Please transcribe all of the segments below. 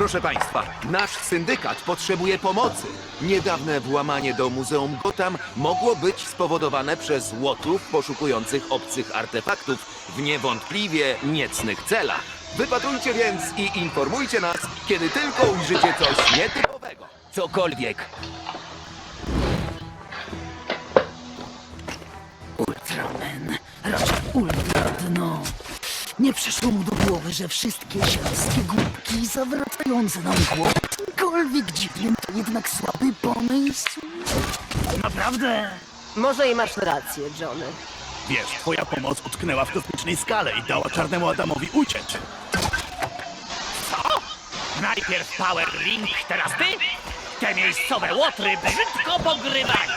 Proszę Państwa, nasz syndykat potrzebuje pomocy. Niedawne włamanie do Muzeum Gotham mogło być spowodowane przez łotów poszukujących obcych artefaktów w niewątpliwie niecnych celach. Wypatrujcie więc i informujcie nas, kiedy tylko ujrzycie coś nietypowego. Cokolwiek. Ultraman, raczej Ultradno. Nie przyszło mu do głowy, że wszystkie ziemskie głupki zawracające nam głowę czymkolwiek dziwnym to jednak słaby pomysł. Naprawdę? Może i masz rację, Johnny. Wiesz, twoja pomoc utknęła w kosmicznej skale i dała czarnemu Adamowi uciec. Najpierw Power Ring, teraz ty? Te miejscowe łotry brzydko pogrywają.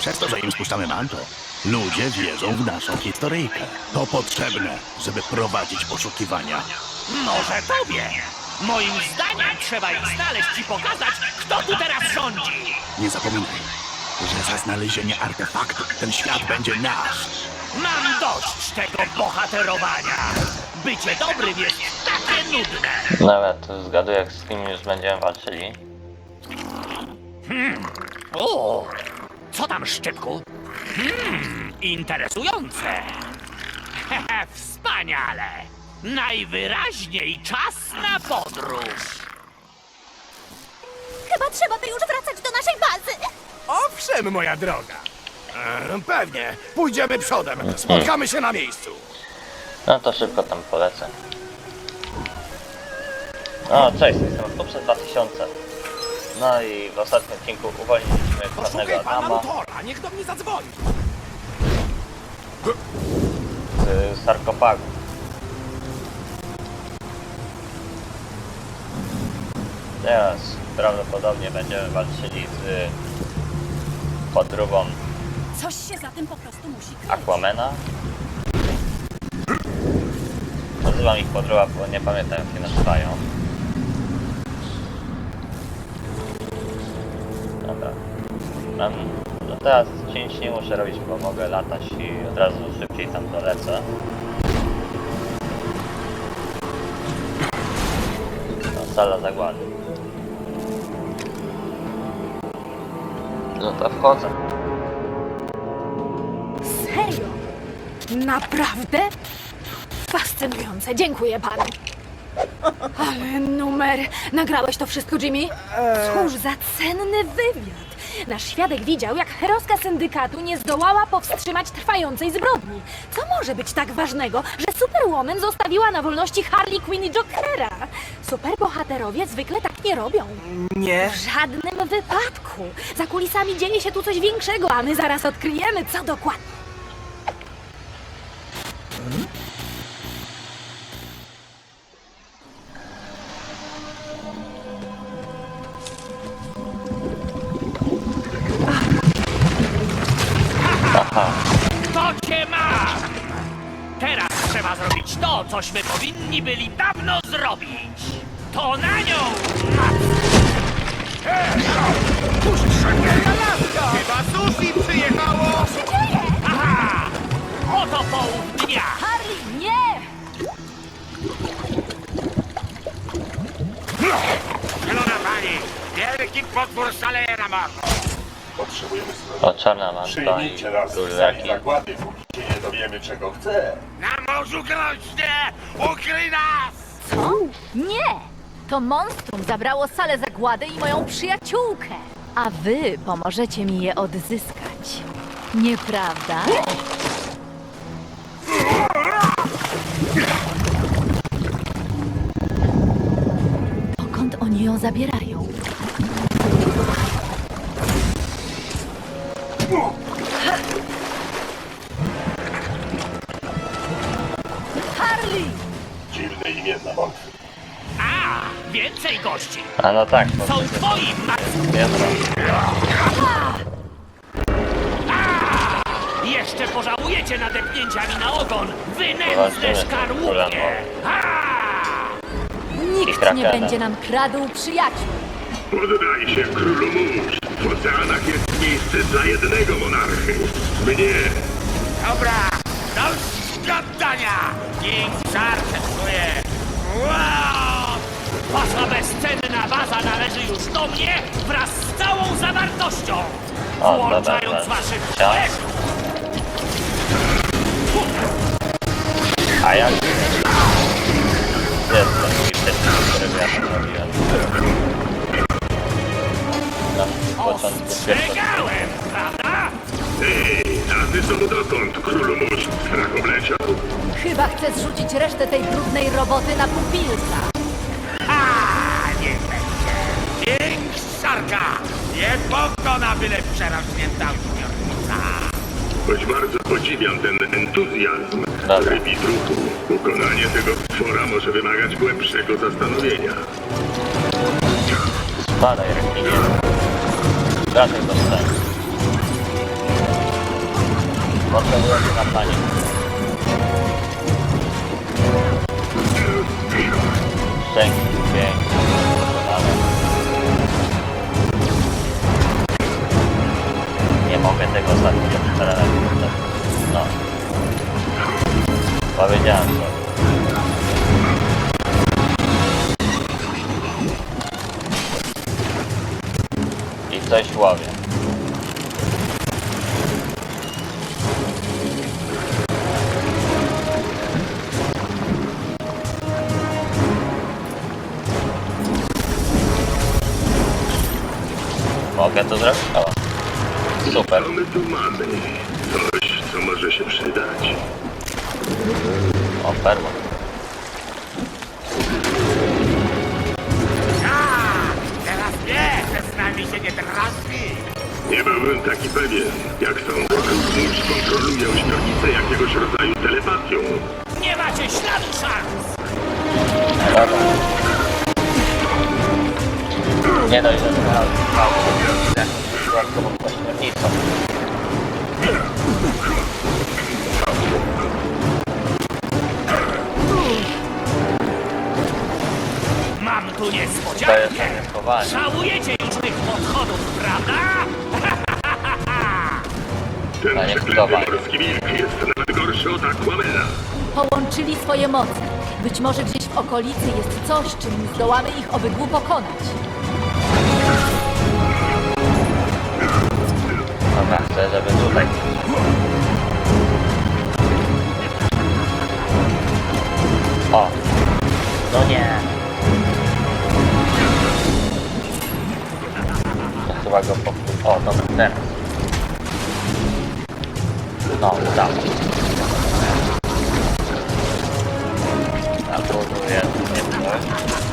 Przez to, że im spuszczamy manto, ludzie wierzą w naszą historyjkę. To potrzebne, żeby prowadzić poszukiwania. Może tobie? Moim zdaniem trzeba ich znaleźć i pokazać, kto tu teraz rządzi. Nie zapominaj, że za znalezienie artefaktu ten świat będzie nasz. Mam dość tego bohaterowania. Bycie dobrym jest takie nudne. To zgaduję, z kim już będziemy walczyli. O, co tam, Szczypku? Hmm, interesujące. Hehe, wspaniale. Najwyraźniej czas na podróż. Chyba trzeba by już wracać do naszej bazy. Owszem, moja droga. E, pewnie. Pójdziemy przodem. Spotkamy się na miejscu. No to szybko tam polecę. O, cześć, jestem poprzez 2000. No i w ostatnim odcinku uwolniliśmy pewnego Poszukaj pana Adama Lutora, niech do mnie zadzwoni. z sarkofagu. Teraz prawdopodobnie będziemy walczyli z podróbą Coś się za tym po prostu musi kryć. Aquamena. Nazywam ich podróba, bo nie pamiętam jak się nazywają. Mam, no teraz cięć nie muszę robić, bo mogę latać i od razu szybciej tam dolecę. No, sala zagłady. No to wchodzę. Serio? Naprawdę? Fascynujące, dziękuję panu. Ale numer. Nagrałeś to wszystko, Jimmy? Cóż za cenny wywiad. Nasz świadek widział, jak heroska syndykatu nie zdołała powstrzymać trwającej zbrodni. Co może być tak ważnego, że Superwoman zostawiła na wolności Harley Quinn i Jokera? Superbohaterowie zwykle tak nie robią. Nie. W żadnym wypadku. Za kulisami dzieje się tu coś większego, a my zaraz odkryjemy, co dokładnie. Cośmy powinni byli dawno zrobić. To na nią! Chyba sushi przyjechało. Aha! Oto połów dnia! Harley, nie! Zielona pani, wielki potwór szaleje na morzu. Potrzebujemy O, czarna manta i Przyjmijcie nas sali zakłady, póki się nie dowiemy czego chce. Morzu groźnie! Ukryj nas! Co? Nie! To monstrum zabrało salę zagłady i moją przyjaciółkę. A wy pomożecie mi je odzyskać. Nieprawda? Dokąd oni ją zabierają? Dla mocy. A! Więcej gości! A no tak, bo Są twoim Max! wiedzą. Jeszcze pożałujecie nadepnięcia mi na ogon! Wynędzne Zobaczymy, szkarłupie! królem! Nikt nie Krakena. będzie nam kradł przyjaciół. Poddaj się, królu mórz. W oceanach jest miejsce dla jednego monarchy. Mnie. Dobra! Dość gadania! King żarcie czuje! Wasza bezcenna już do mnie wraz z całą zawartością, O, dobra, włączając dobra. waszych kolegów. A jak? Jest którego ja tam robiłem. Na początku pierwszego. Ostrzegałem, prawda? Ej, a ty są dokąd, królu mórz? Strach obleciał. Chyba chcę zrzucić resztę tej brudnej roboty na pupilka. A, niech będzie. Pięk szarka! Nie pokona byle przerośnięta ośmiornica. Choć bardzo podziwiam ten entuzjazm Dobra. rybi druhu. Ukonanie tego stwora może wymagać głębszego zastanowienia. Spadaj, rekinie. Wracaj do. Thank you, Mogę to zrobić? O. Super. Co my tu mamy? Coś, co może się przydać. O, perła. Tak, teraz wie, że z nami się nie trafi. Nie byłbym taki pewien. Jak sądzę, król mórz kontroluje ośmiornicę jakiegoś rodzaju telepatią. Nie macie śladu szans. Dobra. Nie dość, że teraz dodatkową pośrednicą. Mam tu To jest niespodziankę. zamieszkowanie. Żałujecie już tych podchodów, prawda? Ten Panie przeklęty morski wilk jest nawet gorszy od Aquamena. Połączyli swoje moce. Być może gdzieś w okolicy jest coś, czym zdołamy ich obydwu pokonać. Żeby tutaj. O! No nie! To chyba go po... O, dobra, teraz. No, udało. Zabuduję nie coś.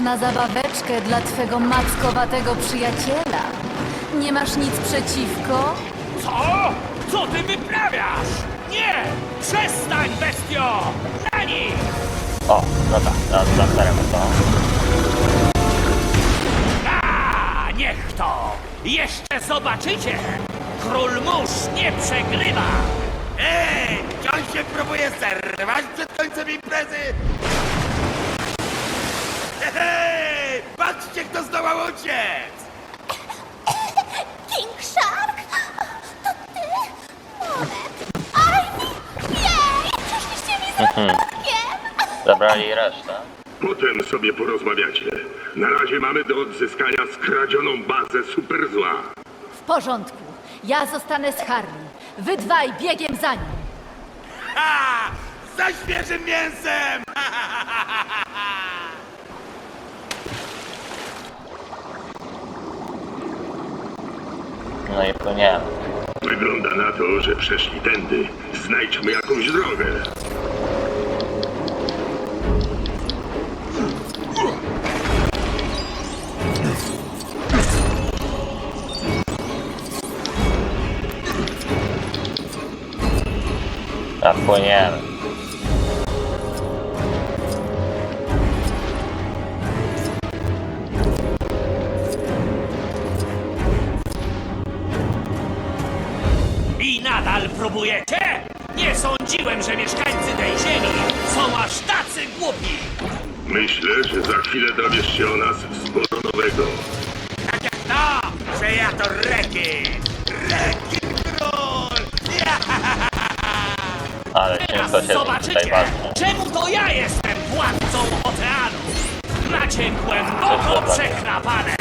Na zabaweczkę dla twego mackowatego przyjaciela? Nie masz nic przeciwko? Co? Co ty wyprawiasz? Nie! Przestań, bestio! Na nich! O, dobra, teraz zasteremy to. A, niech to! Jeszcze zobaczycie! Król mórz nie przegrywa! Ej! Wciąż się próbuje zerwać przed końcem imprezy! Hej! Patrzcie, kto zdołał uciec! King Shark? To ty? Monet? Ivy? Jej! Przyszliście mi z ratunkiem! Zabrali resztę. Potem sobie porozmawiacie. Na razie mamy do odzyskania skradzioną bazę superzła. W porządku. Ja zostanę z Harley. Wy dwaj biegiem za nim. Ha! Za świeżym mięsem! No i płyniemy. Wygląda na to, że przeszli tędy. Znajdźmy jakąś drogę. Dobra, płyniemy. Sądziłem, że mieszkańcy tej ziemi są aż tacy głupi! Myślę, że za chwilę dowiesz się o nas sporo nowego. Tak jak to, że ja to rekin! Rekin król! Ale Teraz ciężko się tutaj zobaczycie, walczy. czemu to ja jestem władcą oceanu! Macie głęboko przechrapane!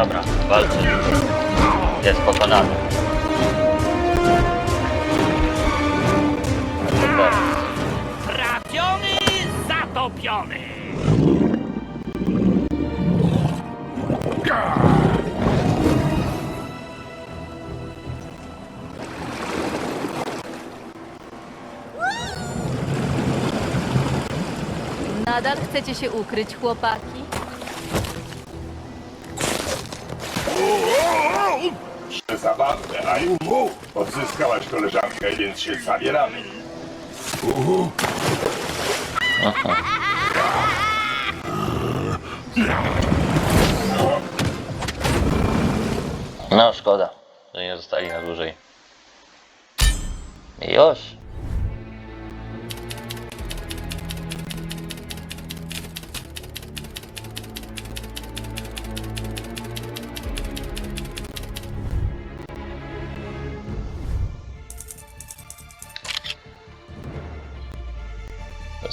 Dobra, walczy. Jest pokonany. Trafiony, zatopiony! Nadal chcecie się ukryć, chłopaki? Zabawne, a. Odzyskałaś koleżankę, więc się zabieramy. No szkoda, że nie zostali na dłużej. Już.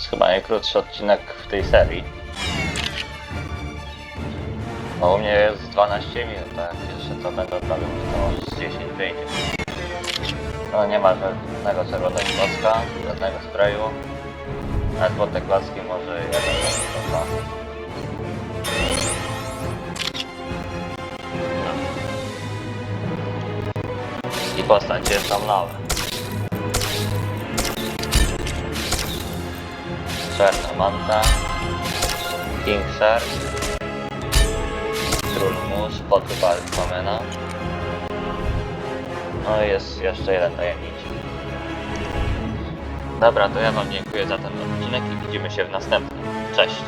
Jest chyba najkrótszy odcinek w tej serii. No u mnie jest 12 minut, tak? Jeszcze to będę odprawiał, to może z 10 wyjdzie. No nie ma żadnego czerwonego klocka, żadnego sprayu. Nawet pod te klocki może jeden lub dwa. I postać jest tam nowa. Czarna manta. King Shark. Król Mus, Alfamena. No i jest jeszcze jeden tajemniczy. Dobra, to ja wam dziękuję za ten odcinek i widzimy się w następnym. Cześć!